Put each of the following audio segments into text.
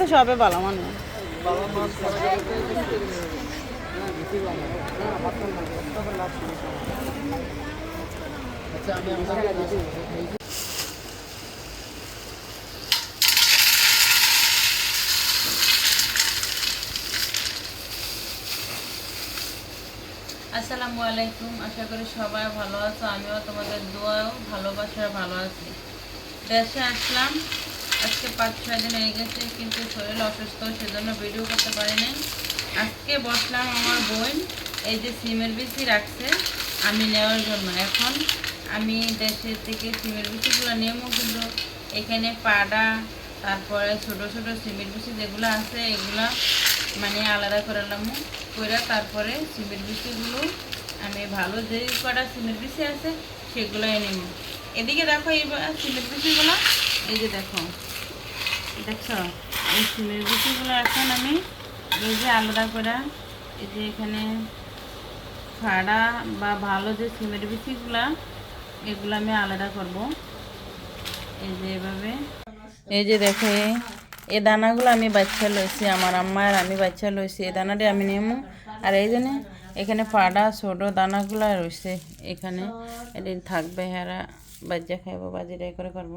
তো সবে ভালো মানে আসসালামু আলাইকুম, আশা করি সবাই ভালো আছো। আমিও তোমাদের দোয়াও ভালোবাসা ভালো আছি। দেশে আসলাম। আজকে পাঁচ ছয় দিন হয়ে গেছে, কিন্তু শরীর অসুস্থ, সেজন্য ভিডিও করতে পারি পারিনি আজকে বসলাম আমার বোন, এই যে সিমের বিচি রাখছে, আমি নেওয়ার জন্য। এখন আমি দেশের থেকে সিমের বিচিগুলো নেব কিন্তু এখানে পাডা, তারপরে ছোট ছোট সিমের বিচি যেগুলো আছে, এগুলা মানে আলাদা করে নিলাম করে তারপরে সিমের বিচিগুলো আমি ভালো যে কটা সিমেন্ট বিচি আছে সেগুলোই নেব। এদিকে দেখো এই সিমেন্ট বিচিগুলো, এই যে দেখো। দেখছ? এই সিমেন্ট বিচিগুলো এখন আমি এই যে আলাদা করে এই যে এখানে ফাড়া বা ভালো যে সিমেন্ট বিচিগুলো এগুলো আমি আলাদা করব। এই যে এভাবে। এই যে দেখো, এই- দানাগুলো আমি বাচ্চা লইছি, আমার আম্মার আমি বাচ্চা লইছি, এই দানাটি আমি নেমু। আর এই জন্য এখানে ফাড়া, ছোট দানাগুলো রয়েছে এখানে। এদিন থাকবে হেরা বাচ্চা খাইবো বাজিটাই করে করব।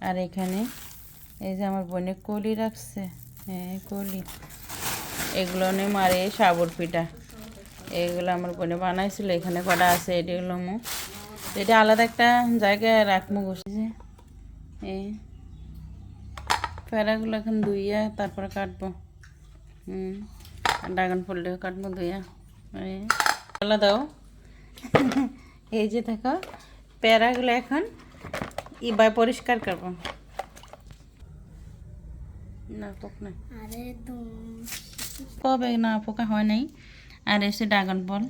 আর এখানে এই যে আমার বোনে কলি রাখছে। হ্যাঁ কলি। এগুলো আর এই সাবর পিঠা। এইগুলো আমার বোনে বানাইছিল, এখানে কটা আছে এটিগুলো মু। এটা আলাদা একটা জায়গায় রাখব বসেছে এই প্যারাগুলো এখন ধুইয়া তারপরে কাটবো। হুম ড্রাগন ফুলটাও কাটবো ধুইয়া। এই দাও। এই যে দেখো প্যারাগুলো এখন ইবাই পরিষ্কার করব। না পোক নাই। আরে দুম কবে না পোকা হয় নাই? আর এসে ড্রাগন ফল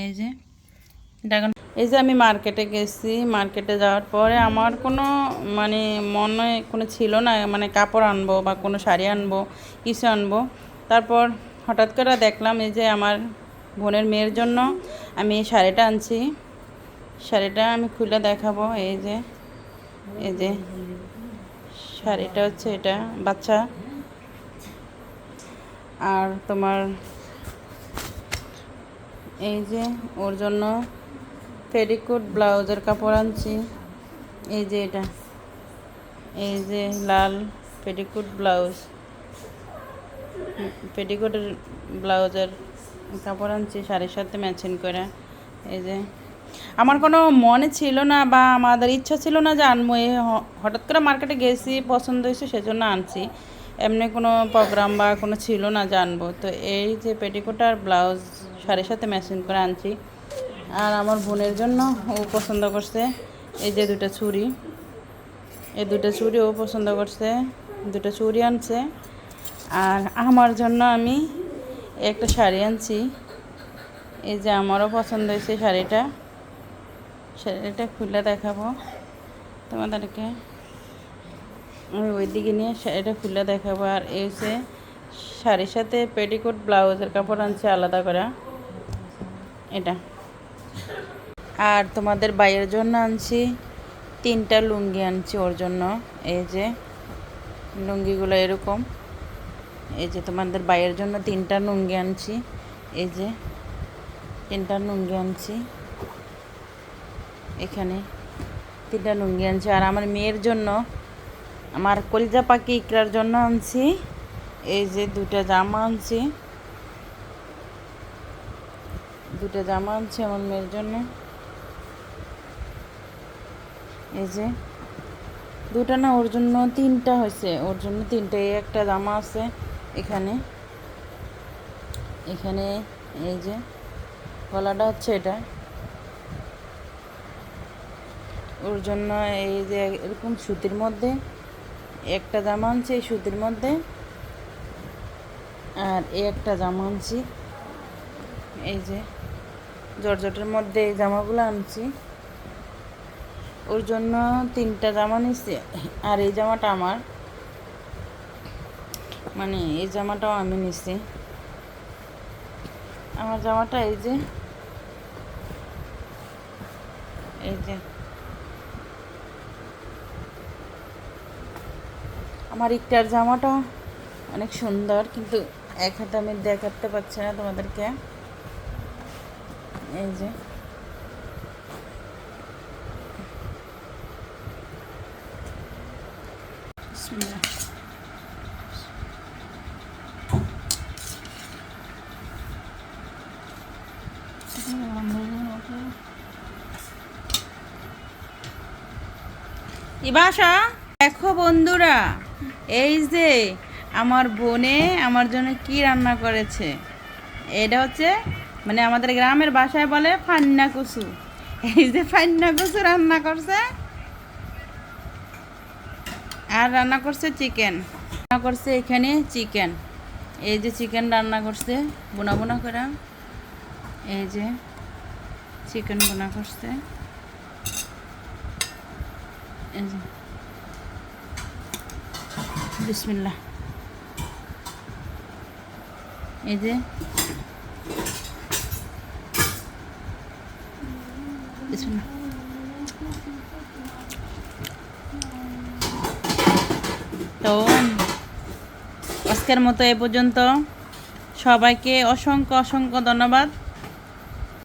এই যে ড্রাগন এই যে আমি মার্কেটে গেছি মার্কেটে যাওয়ার পরে আমার কোনো মানে মনে কোনো ছিল না মানে কাপড় আনব বা কোনো শাড়ি আনব কিছু আনব। তারপর হঠাৎ করে দেখলাম এই যে আমার বোনের মেয়ের জন্য আমি এই শাড়িটা আনছি। শাড়িটা আমি খুলে দেখাবো এই যে এই যে। শাড়িটা হচ্ছে এটা, বাচ্চা। আর তোমার এই যে ওর জন্য পেটিকোট ব্লাউজের কাপড় আনছি। এই যে এটা, এই যে লাল পেটিকোট ব্লাউজ। পেটিকোটের ব্লাউজের কাপড় আনছি, শাড়ির সাথে ম্যাচিং করে। এই যে আমার কোনো মনে ছিল না বা আমাদের ইচ্ছা ছিল না যে আনব হঠাৎ করে মার্কেটে গেছি, পছন্দ হয়েছে সেজন্য আনছি। এমনি কোনো প্রোগ্রাম বা কোনো ছিল না জানব তো এই যে পেটিকোট আর ব্লাউজ শাড়ির সাথে ম্যাচিং করে আনছি। আর আমার বোনের জন্য ও পছন্দ করছে এই যে দুটো চুড়ি এই দুটো চুড়ি ও পছন্দ করছে, দুটো চুড়ি আনছে। আর আমার জন্য আমি একটা শাড়ি আনছি। এই যে আমারও পছন্দ হয়েছে শাড়িটা। শাড়িটা খুলে দেখাবো তোমাদেরকে। আমি ওইদিকে নিয়ে শাড়িটা খুলে দেখাবো। আর এই যে শাড়ির সাথে পেটিকোট, ব্লাউজের কাপড় আনছে আলাদা করে। এটা। আর তোমাদের বাইয়ের জন্য আনছি তিনটা লুঙ্গি আনছি ওর জন্য। এই যে লুঙ্গিগুলো এরকম। এই যে তোমাদের বাইয়ের জন্য তিনটা লুঙ্গি আনছি। এই যে তিনটা লুঙ্গি আনছি। এখানে। তিনটা লুঙ্গি আনছি। আর আমার মেয়ের জন্য, আমার কলিজা পাখি ইকরার জন্য আনছি। এই যে দুটা জামা আনছি। দুটা জামা আনছি আমার মেয়ের জন্য। এই যে দুটা না, ওর জন্য তিনটা হয়েছে। ওর জন্য তিনটা একটা জামা আছে এখানে। এখানে, এই যে, গলাটা হচ্ছে এটা। ওর জন্য এই যে এরকম সুতির মধ্যে, একটা জামা আনছি এই সুতির মধ্যে, আর এই একটা জামা আনছি। এই যে জর্জটের মধ্যে এই জামাগুলো আনছি। ওর জন্য তিনটা জামা নিচ্ছি আর এই জামাটা আমার। মানে এই জামাটাও আমি নিচ্ছি আমার জামাটা এই যে এই যে আমার ইকটার জামাটা অনেক সুন্দর, কিন্তু এক হাতে আমি দেখাতে পারছি না তোমাদেরকে। এই যে। দেখো বন্ধুরা। এই যে, আমার বোনে আমার জন্য কি রান্না করেছে? এটা হচ্ছে মানে আমাদের গ্রামের বাসায় বলে ফান্না কচু। এই যে ফান্না কচু রান্না করছে। আর রান্না করছে চিকেন। রান্না করছে এখানে চিকেন। এই যে চিকেন রান্না করছে, বোনা বোনা করে। এই যে চিকেন বোনা করছে। এই যে। বিসমিল্লাহ। এই যে। তো আজকের মতো এ পর্যন্ত। সবাইকে অসংখ্য অসংখ্য ধন্যবাদ।